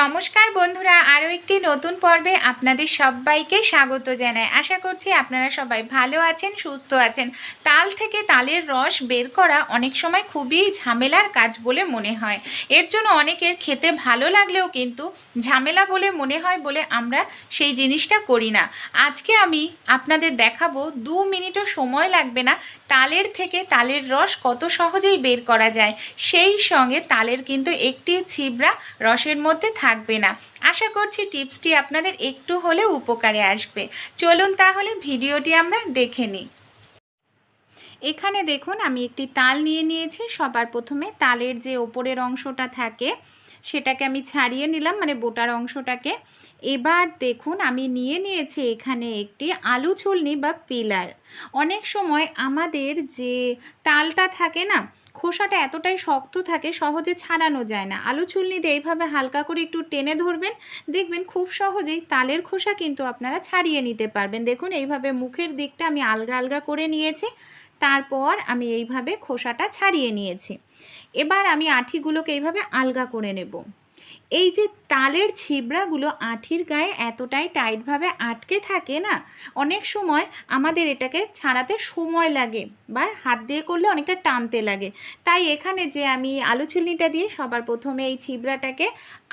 নমস্কার বন্ধুরা, আরও একটি নতুন পর্বে আপনাদের সবাইকে স্বাগত জানাই। আশা করছি আপনারা সবাই ভালো আছেন, সুস্থ আছেন। তাল থেকে তালের রস বের করা অনেক সময় খুবই ঝামেলার কাজ বলে মনে হয়। এর জন্য অনেকের খেতে ভালো লাগলেও কিন্তু ঝামেলা বলে মনে হয় বলে আমরা সেই জিনিসটা করি না। আজকে আমি আপনাদের দেখাবো দু মিনিটও সময় লাগবে না তালের থেকে তালের রস কত সহজেই বের করা যায়। সেই সঙ্গে তালের কিন্তু একটি ছিবড়া রসের মধ্যে থাকবে না। আশা করছি টিপসটি আপনাদের একটু হলেও উপকারে আসবে। চলুন তাহলে ভিডিওটি আমরা দেখে নিই। এখানে দেখুন, আমি একটি তাল নিয়ে নিয়েছি। সবার প্রথমে তালের যে ওপরের অংশটা থাকে সেটাকে আমি ছাড়িয়ে নিলাম মানে বোটার অংশটাকে। এবার দেখুন, আমি নিয়ে নিয়েছি এখানে একটি আলু ছুলনি বা পিলার। অনেক সময় আমাদের যে তালটা থাকে না, খোসাটা এতটাই শক্ত থাকে, সহজে ছাড়ানো যায় না। আলু দিয়ে এইভাবে হালকা করে একটু টেনে ধরবেন, দেখবেন খুব সহজেই তালের খোসা কিন্তু আপনারা ছাড়িয়ে নিতে পারবেন। দেখুন, এইভাবে মুখের দিকটা আমি আলগা আলগা করে নিয়েছি। তারপর আমি এইভাবে খোসাটা ছাড়িয়ে নিয়েছি। এবার আমি আঠিগুলোকে এইভাবে আলগা করে নেব। এই যে তালের ছিবড়াগুলো আঠির গায়ে এতটাই টাইটভাবে আটকে থাকে না, অনেক সময় আমাদের এটাকে ছাড়াতে সময় লাগে বা হাত দিয়ে করলে অনেকটা টানতে লাগে। তাই এখানে যে আমি আলু ছুলনিটা দিয়ে সবার প্রথমে এই ছিবড়াটাকে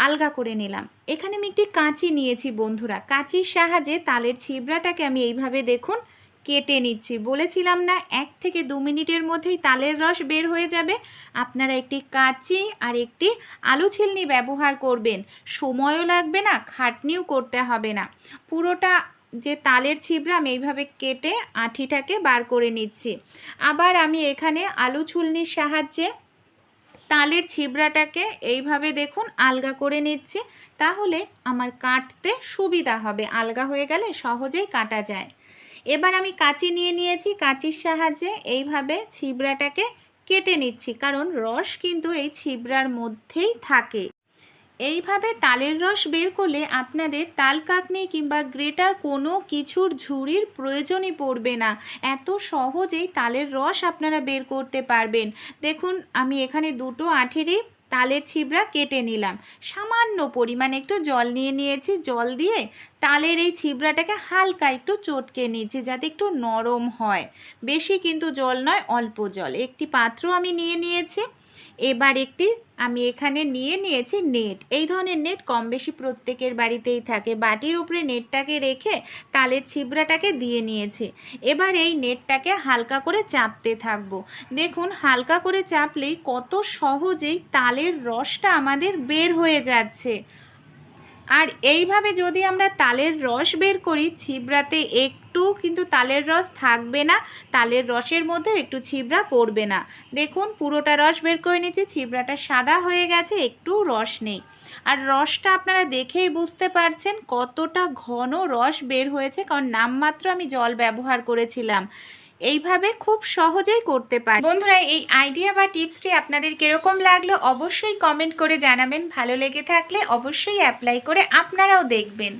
আলগা করে নিলাম। এখানে আমি একটি কাঁচি নিয়েছি বন্ধুরা। কাঁচির সাহায্যে তালের ছিবড়াটাকে আমি এইভাবে দেখুন কেটে নিচ্ছি। বলেছিলাম না, এক থেকে দু মিনিটের মধ্যেই তালের রস বের হয়ে যাবে। আপনারা একটি কাঁচি আর একটি আলু ছিলনি ব্যবহার করবেন। সময়ও লাগবে না, খাটনিও করতে হবে না। পুরোটা যে তালের ছিবড়া আমি এইভাবে কেটে আঠিটাকে বার করে নিচ্ছি। আবার আমি এখানে আলু ছুলনির সাহায্যে তালের ছিবড়াটাকে এইভাবে দেখুন, আলগা করে নিচ্ছি। তাহলে আমার কাটতে সুবিধা হবে। আলগা হয়ে গেলে সহজেই কাটা যায়। এবার আমি কাঁচি নিয়ে নিয়েছি, কাঁচির সাহায্যে এইভাবে ছিবড়াটাকে কেটে নিচ্ছি, কারণ রস কিন্তু এই ছিবড়ার মধ্যেই থাকে। এইভাবে তালের রস বের করলে আপনাদের তাল কাকনি কিংবা গ্রেটার কোনো কিছুর ঝুড়ির প্রয়োজনই পড়বে না। এত সহজেই তালের রস আপনারা বের করতে পারবেন। দেখুন, আমি এখানে দুটো আঠেরই তালের ছিবড়া কেটে নিলাম। সামান্য পরিমাণে একটু জল নিয়ে নিয়েছি, জল দিয়ে তালের এই ছিবড়াটাকে হালকা একটু চটকে নিয়েছি যাতে একটু নরম হয়। বেশি কিন্তু জল নয়, অল্প জল। একটি পাত্র আমি নিয়ে নিয়েছি। এবার একটি আমি এখানে নিয়ে নিয়েছি নেট। এই ধরনের নেট কম বেশি প্রত্যেকের বাড়িতেই থাকে। বাটির উপরে নেটটাকে রেখে তালের ছিবড়াটাকে দিয়ে নিয়েছি। এবার এই নেটটাকে হালকা করে চাপতে থাকব। দেখুন, হালকা করে চাপলেই কত সহজেই তালের রসটা আমাদের বের হয়ে যাচ্ছে। আর এইভাবে যদি আমরা তালের রস বের করি, ছিবড়াতে একটু কিন্তু তালের রস থাকবে না, তালের রসের মধ্যে একটু ছিবড়া পড়বে না। দেখুন, পুরোটা রস বের করে নিচ্ছি ছিবড়াটা সাদা হয়ে গেছে, একটু রস নেই। আর রসটা আপনারা দেখেই বুঝতে পারছেন কতটা ঘন রস বের হয়েছে, কারণ নামমাত্র আমি জল ব্যবহার করেছিলাম। এইভাবে খুব সহজেই করতে পারে বন্ধুরা, এই আইডিয়া বা টিপসটি আপনাদের কীরকম লাগল অবশ্যই কমেন্ট করে জানাবেন। ভালো লেগে থাকলে অবশ্যই অ্যাপ্লাই করে আপনারাও দেখবেন।